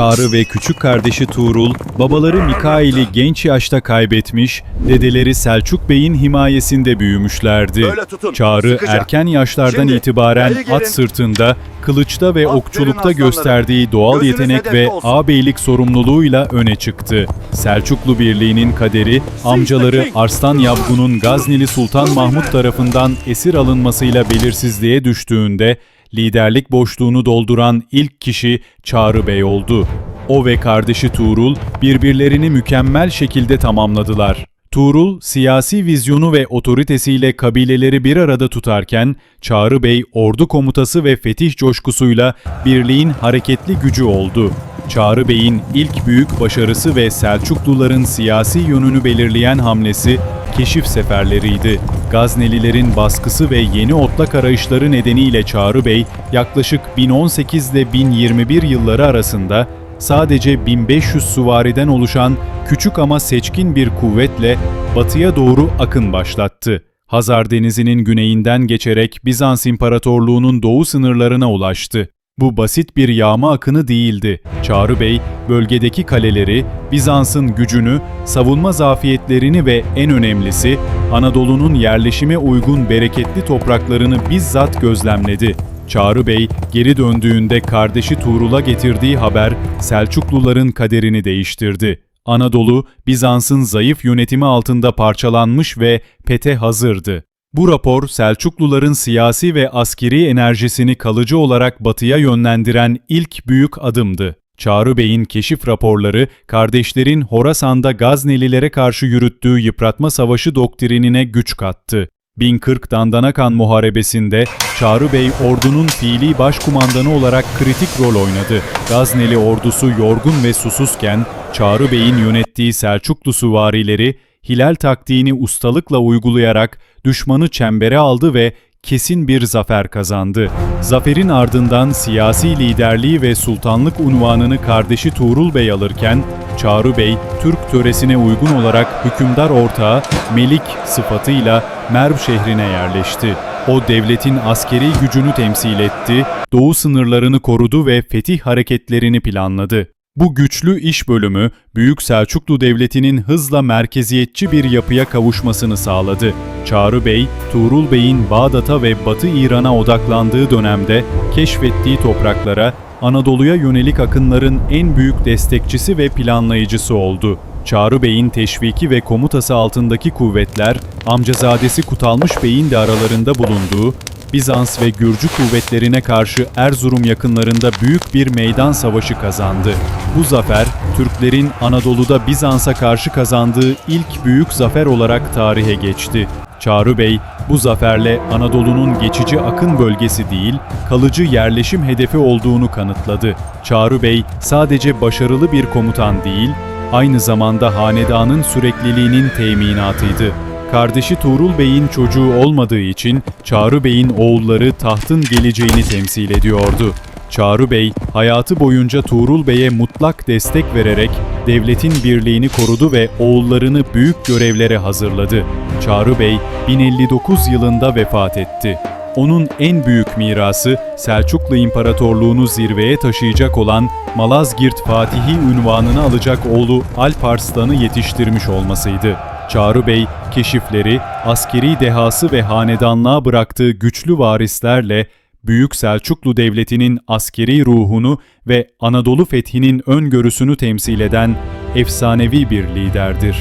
Çağrı ve küçük kardeşi Tuğrul, babaları Mikail'i genç yaşta kaybetmiş, dedeleri Selçuk Bey'in himayesinde büyümüşlerdi. Tutun, Çağrı sıkıca. erken yaşlardan Şimdi, itibaren at sırtında, kılıçta ve Aferin okçulukta gösterdiği doğal Gözünüz yetenek ve olsun. ağabeylik sorumluluğuyla öne çıktı. Selçuklu Birliği'nin kaderi, amcaları. Arslan Yavgun'un Gazneli Sultan Mahmut tarafından esir alınmasıyla belirsizliğe düştüğünde, liderlik boşluğunu dolduran ilk kişi Çağrı Bey oldu. O ve kardeşi Tuğrul birbirlerini mükemmel şekilde tamamladılar. Tuğrul, siyasi vizyonu ve otoritesiyle kabileleri bir arada tutarken, Çağrı Bey ordu komutası ve fetih coşkusuyla birliğin hareketli gücü oldu. Çağrı Bey'in ilk büyük başarısı ve Selçukluların siyasi yönünü belirleyen hamlesi keşif seferleriydi. Gaznelilerin baskısı ve yeni otlak arayışları nedeniyle Çağrı Bey yaklaşık 1018 ile 1021 yılları arasında sadece 1500 süvariden oluşan küçük ama seçkin bir kuvvetle batıya doğru akın başlattı. Hazar Denizi'nin güneyinden geçerek Bizans İmparatorluğu'nun doğu sınırlarına ulaştı. Bu basit bir yağma akını değildi. Çağrı Bey, bölgedeki kaleleri, Bizans'ın gücünü, savunma zafiyetlerini ve en önemlisi Anadolu'nun yerleşime uygun bereketli topraklarını bizzat gözlemledi. Çağrı Bey geri döndüğünde kardeşi Tuğrul'a getirdiği haber Selçukluların kaderini değiştirdi. Anadolu, Bizans'ın zayıf yönetimi altında parçalanmış ve pete hazırdı. Bu rapor Selçukluların siyasi ve askeri enerjisini kalıcı olarak batıya yönlendiren ilk büyük adımdı. Çağrı Bey'in keşif raporları, kardeşlerin Horasan'da Gaznelilere karşı yürüttüğü yıpratma savaşı doktrinine güç kattı. 1040 Dandanakan Muharebesi'nde Çağrı Bey ordunun fiili başkumandanı olarak kritik rol oynadı. Gazneli ordusu yorgun ve susuzken Çağrı Bey'in yönettiği Selçuklu süvarileri hilal taktiğini ustalıkla uygulayarak düşmanı çembere aldı ve kesin bir zafer kazandı. Zaferin ardından siyasi liderliği ve sultanlık unvanını kardeşi Tuğrul Bey alırken, Çağrı Bey, Türk töresine uygun olarak hükümdar ortağı Melik sıfatıyla Merv şehrine yerleşti. O devletin askeri gücünü temsil etti, doğu sınırlarını korudu ve fetih hareketlerini planladı. Bu güçlü iş bölümü, Büyük Selçuklu Devleti'nin hızla merkeziyetçi bir yapıya kavuşmasını sağladı. Çağrı Bey, Tuğrul Bey'in Bağdat'a ve Batı İran'a odaklandığı dönemde keşfettiği topraklara Anadolu'ya yönelik akınların en büyük destekçisi ve planlayıcısı oldu. Çağrı Bey'in teşviki ve komutası altındaki kuvvetler, amcazadesi Kutalmış Bey'in de aralarında bulunduğu Bizans ve Gürcü kuvvetlerine karşı Erzurum yakınlarında büyük bir meydan savaşı kazandı. Bu zafer, Türklerin Anadolu'da Bizans'a karşı kazandığı ilk büyük zafer olarak tarihe geçti. Çağrı Bey, bu zaferle Anadolu'nun geçici akın bölgesi değil, kalıcı yerleşim hedefi olduğunu kanıtladı. Çağrı Bey, sadece başarılı bir komutan değil, aynı zamanda hanedanın sürekliliğinin teminatıydı. Kardeşi Tuğrul Bey'in çocuğu olmadığı için Çağrı Bey'in oğulları tahtın geleceğini temsil ediyordu. Çağrı Bey, hayatı boyunca Tuğrul Bey'e mutlak destek vererek devletin birliğini korudu ve oğullarını büyük görevlere hazırladı. Çağrı Bey, 1059 yılında vefat etti. Onun en büyük mirası Selçuklu İmparatorluğunu zirveye taşıyacak olan Malazgirt Fatihi ünvanını alacak oğlu Alp Arslan'ı yetiştirmiş olmasıydı. Çağrı Bey, keşifleri, askeri dehası ve hanedanlığa bıraktığı güçlü varislerle Büyük Selçuklu Devleti'nin askeri ruhunu ve Anadolu fethinin öngörüsünü temsil eden efsanevi bir liderdir.